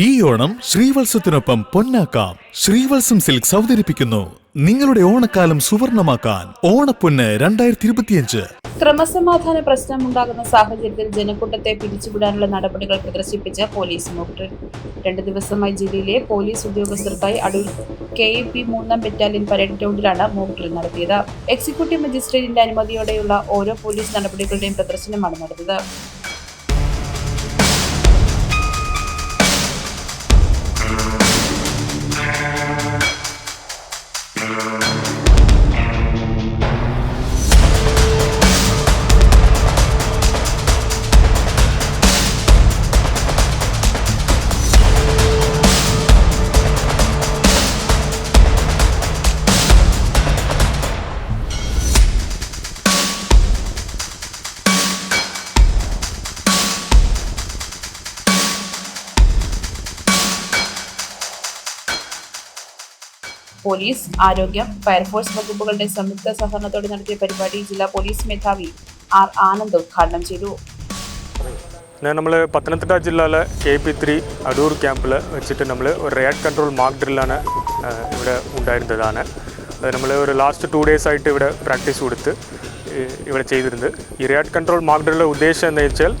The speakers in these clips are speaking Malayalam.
ഈ ഓണം ശ്രീവത്സത്തിനൊപ്പം പൊന്നാക്കാം. ശ്രീവത്സം സിൽക്സ് അവതരിപ്പിക്കുന്നു. നിങ്ങളുടെ ഓണക്കാലം സുവർണമാക്കാൻ ഓണപ്പൊന്ന് രണ്ടായിരത്തി ഇരുപത്തിയഞ്ച് ക്രമസമാധാന പ്രശ്നമുണ്ടാകുന്ന സാഹചര്യത്തിൽ ജനക്കൂട്ടത്തെ പിരിച്ചുവിടാനുള്ള നടപടികൾ പ്രദർശിപ്പിച്ച് പോലീസ് മോക്ഡ്രിൽ രണ്ട് ദിവസമായി ജില്ലയിലെ പോലീസ് ഉദ്യോഗസ്ഥർക്കായി അടൂർ കെ എ പി മൂന്നാം ബറ്റാലിയൻ പരേഡ് ഗ്രൗണ്ടിലാണ് മോക്ട്രിൽ നടത്തിയത്. എക്സിക്യൂട്ടീവ് മജിസ്ട്രേറ്റിന്റെ അനുമതിയോടെയുള്ള ഓരോ പോലീസ് നടപടികളുടെയും പ്രദർശനമാണ് നടന്നത്. Bye. പോലീസ് ആരോഗ്യം ഫയർഫോഴ്സ് വകുപ്പുകളുടെ സംയുക്ത സഹകരണത്തോടെ നടത്തിയ പരിപാടി ജില്ലാ പോലീസ് മേധാവി ആർ ആനന്ദ് ഉദ്ഘാടനം ചെയ്തു. നമ്മൾ പത്തനംതിട്ട ജില്ലയിലെ കെ പി ത്രീ അടൂർ ക്യാമ്പിൽ വെച്ചിട്ട് നമ്മൾ ഒരു റിയാക്ട് കൺട്രോൾ മാർക്ക് ഡ്രില്ലാണ് ഇവിടെ ഉണ്ടായിരുന്നതാണ്. അത് നമ്മൾ ഒരു ലാസ്റ്റ് ടു ഡേയ്സ് ആയിട്ട് ഇവിടെ പ്രാക്ടീസ് കൊടുത്ത് ഇവിടെ ചെയ്തിരുന്നത്. ഈ റിയാക്ട് കൺട്രോൾ മാർക്ക് ഡ്രില്ലിന്റെ ഉദ്ദേശം എന്ന് വെച്ചാൽ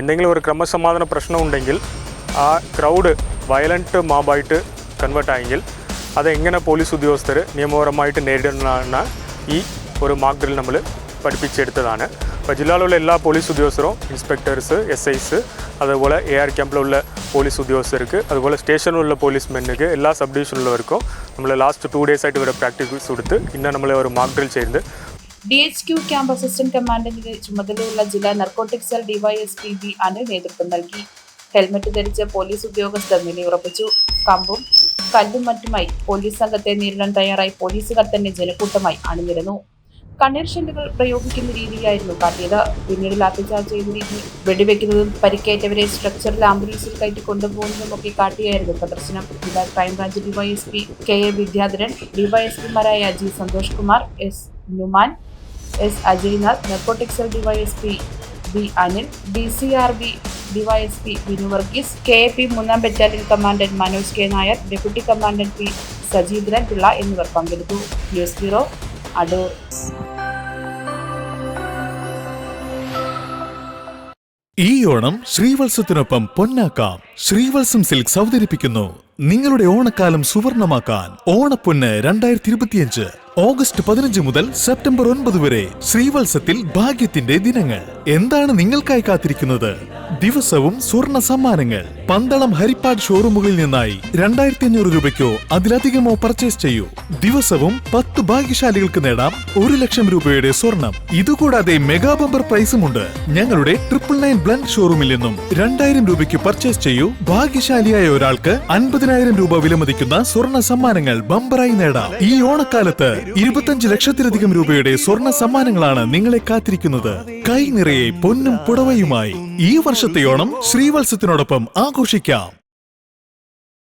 എന്തെങ്കിലും ഒരു ക്രമസമാധാന പ്രശ്നം ഉണ്ടെങ്കിൽ ആ ക്രൗഡ് വയലന്റ് മാബായിട്ട് കൺവേർട്ട് ആയെങ്കിൽ അതെങ്ങനെ പോലീസ് ഉദ്യോഗസ്ഥർ നിയമപരമായിട്ട് നേരിടുന്നതാണ് ഈ ഒരു മാർക്ക് ഡ്രിൽ നമ്മൾ പഠിപ്പിച്ചെടുത്തതാണ്. അപ്പോൾ ജില്ലയിലുള്ള എല്ലാ പോലീസ് ഉദ്യോഗസ്ഥരും ഇൻസ്പെക്ടേഴ്സ് എസ് ഐസ് അതുപോലെ എ ആർ ക്യാമ്പിലുള്ള പോലീസ് ഉദ്യോഗസ്ഥർക്ക് അതുപോലെ സ്റ്റേഷനിലുള്ള പോലീസ് മെന്നുക്ക് എല്ലാ സബ് ഡിവിഷനിലുള്ളവർക്കും നമ്മൾ ലാസ്റ്റ് ടു ഡേയ്സ് ആയിട്ട് ഇവരെ പ്രാക്ടീസ് കൊടുത്ത് ഇന്ന് നമ്മൾ ഒരു മാർക്ക് ഡ്രിൽ ചെയ്ത് D H Q camp assistant കമാൻഡന്റിന്റെ ചുമതലയുള്ള ജില്ലാ narcotic cell DYSP B Anil നേതൃത്വം നൽകി. ഹെൽമറ്റ് ധരിച്ച പോലീസ് ഉദ്യോഗസ്ഥർ നിലയുറപ്പിച്ചു. കമ്പും കല്ലും മറ്റുമായി പോലീസ് സംഘത്തെ നേരിടാൻ തയ്യാറായി പോലീസുകാർ തന്നെ ജനക്കൂട്ടമായി അണിനിരന്നു. കണ്ണീർ ഷെല്ലുകൾ പ്രയോഗിക്കുന്ന രീതിയായിരുന്നു കാട്ടിയത്. പിന്നീട് ലാത്തിചാർജ് ചെയ്ത രീതി വെടിവെക്കുന്നതും പരിക്കേറ്റവരെ സ്ട്രക്ചറിൽ ആംബുലൻസിൽ കയറ്റി കൊണ്ടുപോകുന്നതും ഒക്കെ കാട്ടിയായിരുന്നു പ്രദർശനം. ജില്ലാ crime branch DYSP K A Vidyadharan ഡിവൈഎസ്പിമാരായ G Santhosh Kumar S Numan S Ajaynath narcotic cell DYSP B Anil D C R B DYSP Vinu Varghese K P മൂന്നാം battalion commandant Manoj K. Nair deputy commandant P. Sajeendran Pillai എന്നിവർ പങ്കെടുത്തു. News bureau Adoor. ഈ ഓണം ശ്രീവത്സത്തിനൊപ്പം പൊന്നാക്കാം. ശ്രീവത്സം സിൽക്സ് അവതരിപ്പിക്കുന്നു. നിങ്ങളുടെ ഓണക്കാലം സുവർണമാക്കാൻ ഓണപ്പൊന്ന് രണ്ടായിരത്തി ഇരുപത്തിയഞ്ച്. ഓഗസ്റ്റ് പതിനഞ്ച് മുതൽ സെപ്റ്റംബർ ഒൻപത് വരെ ശ്രീവത്സത്തിൽ ഭാഗ്യത്തിന്റെ ദിനങ്ങൾ. എന്താണ് നിങ്ങൾക്കായി കാത്തിരിക്കുന്നത്? ദിവസവും സ്വർണ സമ്മാനങ്ങൾ. പന്തളം ഹരിപ്പാട് ഷോറൂമുകളിൽ നിന്നായി രണ്ടായിരത്തി അഞ്ഞൂറ് രൂപയ്ക്കോ അതിലധികമോ പർച്ചേസ് ചെയ്യൂ. ദിവസവും പത്ത് ഭാഗ്യശാലികൾക്ക് നേടാം ഒരു ലക്ഷം രൂപയുടെ സ്വർണം. ഇതുകൂടാതെ മെഗാ ബമ്പർ പ്രൈസുമുണ്ട് ഞങ്ങളുടെ ട്രിപ്പിൾ നയൻ ബ്ലൻഡ് ഷോറൂമിൽ നിന്നും രണ്ടായിരം രൂപയ്ക്ക് പർച്ചേസ് ചെയ്യൂ. ഭാഗ്യശാലിയായ ഒരാൾക്ക് അൻപതിനായിരം രൂപ വിലമതിക്കുന്ന സ്വർണ സമ്മാനങ്ങൾ ബമ്പറായി നേടാം. ഈ ഓണക്കാലത്ത് ഇരുപത്തഞ്ച് ലക്ഷത്തിലധികം രൂപയുടെ സ്വർണ സമ്മാനങ്ങളാണ് നിങ്ങളെ കാത്തിരിക്കുന്നത്. കൈ നിറയെ പൊന്നും പുടവയുമായി ഈ വർഷത്തെ ഓണം ശ്രീവത്സത്തിനോടൊപ്പം ആഘോഷിക്കാം.